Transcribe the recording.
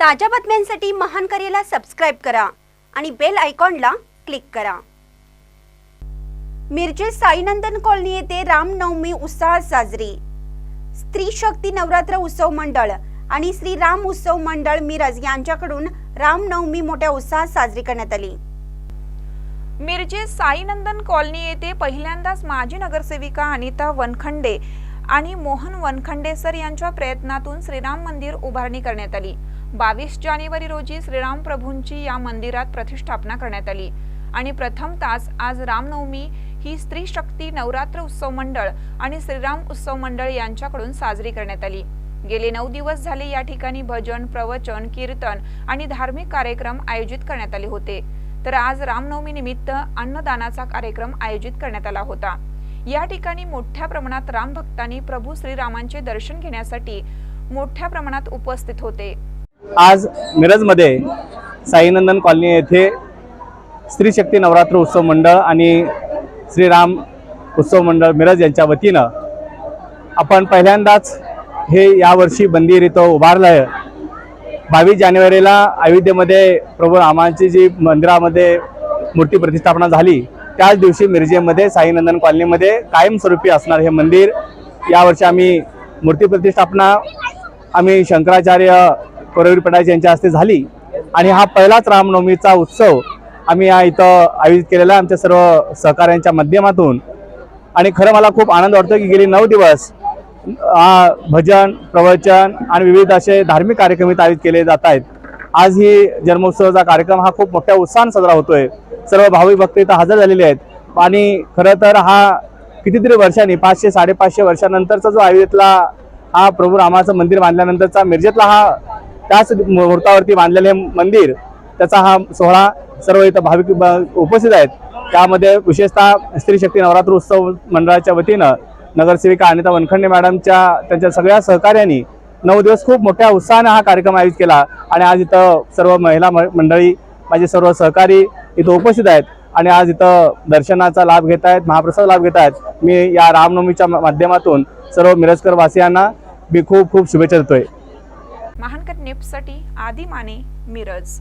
ताज्या बातम्यांसाठी महान करेला सबस्क्राईब करा आणि बेल आयकॉनला क्लिक करा. मिरजे साईनंदन कॉलनी येथे रामनवमी उत्साहात साजरी. स्त्री शक्ती नवरात्र उत्सव मंडळ आणि श्री राम उत्सव मंडळ मिरज यांच्याकडून रामनवमी मोठ्या उत्साहात साजरी करण्यात आली. मिरजे साईनंदन कॉलनी येथे पहिल्यांदाच माजी नगरसेविका अनिता वनखंडे आणि मोहन वनखंडे सर यांच्या प्रयत्नातून श्रीराम मंदिर उभारणी करण्यात आली. बावीस जानेवारी रोजी श्रीराम प्रभूंची या मंदिरात प्रतिष्ठापना करण्यात आली. आणि प्रथम तास आज रामनवमी ही स्त्री शक्ती नवरात्र उत्सव मंडळ आणि श्रीराम उत्सव मंडळ यांच्याकडून साजरी करण्यात आली. गेले नऊ दिवस झाले या ठिकाणी भजन प्रवचन कीर्तन आणि धार्मिक कार्यक्रम आयोजित करण्यात आले होते. तर आज रामनवमी निमित्त अन्नदानाचा कार्यक्रम आयोजित करण्यात आला होता. या ठिकाणी मोठ्या प्रमाणात राम भक्तांनी प्रभू श्रीरामांचे दर्शन घेण्यासाठी मोठ्या प्रमाणात उपस्थित होते. आज मिरजमध्ये साईनंदन कॉलनी येथे स्त्री शक्ती नवरात्र उत्सव मंडळ आणि श्रीराम उत्सव मंडळ मिरज यांच्या वतीनं आपण पहिल्यांदाच हे यावर्षी मंदिर इथं उभारलं आहे बावीस जानेवारीला अयोध्येमध्ये प्रभू रामांची जी मंदिरामध्ये मूर्ती प्रतिष्ठापना झाली त्याच दिवशी मिरजेमध्ये साईनंदन कॉलनीमध्ये कायमस्वरूपी असणार हे मंदिर. यावर्षी आम्ही मूर्ती प्रतिष्ठापना आम्ही शंकराचार्य कोरवीर पटायचे यांच्या हस्ते झाली. आणि हा पहिलाच रामनवमीचा उत्सव आम्ही या इथं आयोजित केलेला आहे आमच्या सर्व सहकाऱ्यांच्या माध्यमातून. आणि खरं मला खूप आनंद वाटतो की गेली नऊ दिवस हा भजन प्रवचन आणि विविध असे धार्मिक कार्यक्रम इथं आयोजित केले जात आहेत. आज ही जन्मोत्सवाचा कार्यक्रम हा खूप मोठ्या उत्साहाने साजरा होतोय. सर्व भाविक भक्त इथं हजर झालेले आहेत. आणि खरं तर हा कितीतरी वर्षांनी पाचशे साडेपाचशे वर्षानंतरचा जो आयोजितला हा प्रभू रामाचं मंदिर बांधल्यानंतरचा मिरजेतला हा त्याच मुहूर्तावरती बांधलेले मंदिर त्याचा हा सोहळा सर्व इथं भाविक ब- उपस्थित आहेत. त्यामध्ये विशेषतः स्त्री शक्ती नवरात्र उत्सव मंडळाच्या वतीनं नगरसेविका अनिता वनखंडे मॅडमच्या त्यांच्या सगळ्या सहकार्यांनी नऊ दिवस खूप मोठ्या उत्साहाने हा कार्यक्रम आयोजित केला आणि आज इथं सर्व महिला म- मंडळी माझे सर्व सहकारी इथं उपस्थित आहेत आणि आज इथं दर्शनाचा लाभ घेत आहेत महाप्रसाद लाभ घेत आहेत. मी या रामनवमीच्या माध्यमातून सर्व मिरजकर वासियांना मी खूप खूप शुभेच्छा देतोय. महानकर निप्ससाठी आदी माने मिरज.